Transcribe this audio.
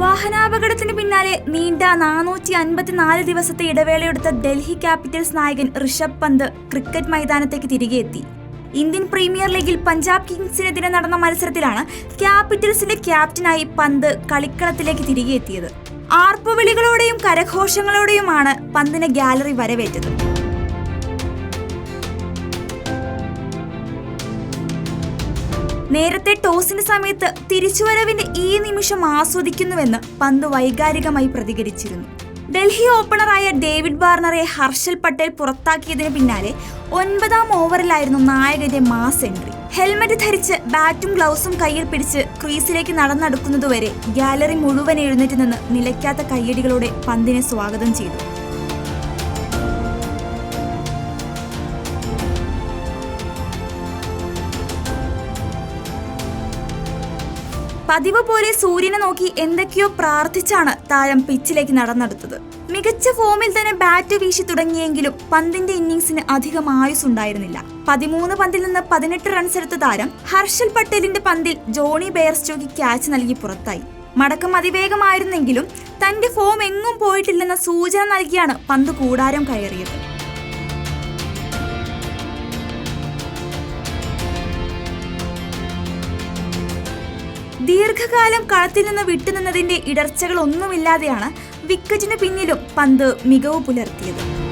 അപകടത്തിന് പിന്നാലെ നീണ്ട നാനൂറ്റി അൻപത്തിനാല് ദിവസത്തെ ഇടവേളയെടുത്ത ഡൽഹി ക്യാപിറ്റൽസ് നായകൻ ഋഷഭ് പന്ത് ക്രിക്കറ്റ് മൈതാനത്തേക്ക് തിരികെ എത്തി. ഇന്ത്യൻ പ്രീമിയർ ലീഗിൽ പഞ്ചാബ് കിങ്സിനെതിരെ നടന്ന മത്സരത്തിലാണ് ക്യാപിറ്റൽസിന്റെ ക്യാപ്റ്റനായി പന്ത് കളിക്കളത്തിലേക്ക് തിരികെ എത്തിയത്. ആർപ്പുവിളികളോടെയും കരഘോഷങ്ങളോടെയുമാണ് പന്തിനെ ഗാലറി വരവേറ്റത്. നേരത്തെ ടോസിന് സമയത്ത് തിരിച്ചുവരവിന്റെ ഈ നിമിഷം ആസ്വദിക്കുന്നുവെന്ന് പന്ത് വൈകാരികമായി പ്രതികരിച്ചിരുന്നു. ഡൽഹി ഓപ്പണറായ ഡേവിഡ് ബാർണറെ ഹർഷൽ പട്ടേൽ പുറത്താക്കിയതിന് പിന്നാലെ ഒൻപതാം ഓവറിലായിരുന്നു നായകന്റെ മാസ് എൻട്രി. ഹെൽമറ്റ് ധരിച്ച് ബാറ്റും ഗ്ലൗസും കയ്യിൽ പിടിച്ച് ക്രീസിലേക്ക് നടന്നെടുക്കുന്നതുവരെ ഗാലറി മുഴുവൻ എഴുന്നേറ്റ് നിന്ന് നിലയ്ക്കാത്ത കയ്യടികളോടെ പന്തിനെ സ്വാഗതം ചെയ്തു. പതിവ് പോലെ സൂര്യനെ നോക്കി എന്തൊക്കെയോ പ്രാർത്ഥിച്ചാണ് താരം പിച്ചിലേക്ക് നടന്നെടുത്തത്. മികച്ച ഫോമിൽ തന്നെ ബാറ്റ് വീശി തുടങ്ങിയെങ്കിലും പന്തിന്റെ ഇന്നിംഗ്സിന് അധികം ആയുസ് ഉണ്ടായിരുന്നില്ല പതിമൂന്ന് പന്തിൽ നിന്ന് പതിനെട്ട് റൺസ് എടുത്ത താരം ഹർഷൽ പട്ടേലിന്റെ പന്തിൽ ജോണി ബെയർസ്റ്റോക്ക് ക്യാച്ച് നൽകി പുറത്തായി. മടക്കം അതിവേഗമായിരുന്നെങ്കിലും തന്റെ ഫോം എങ്ങും പോയിട്ടില്ലെന്ന സൂചന നൽകിയാണ് പന്ത് കൂടാരം കയറിയത്. ദീർഘകാലം കളത്തിൽ നിന്ന് വിട്ടുനിന്നതിന്റെ ഇടർച്ചകളൊന്നുമില്ലാതെയാണ് വിക്കറ്റിന് പിന്നിലും പന്ത് മികവ് പുലർത്തിയത്.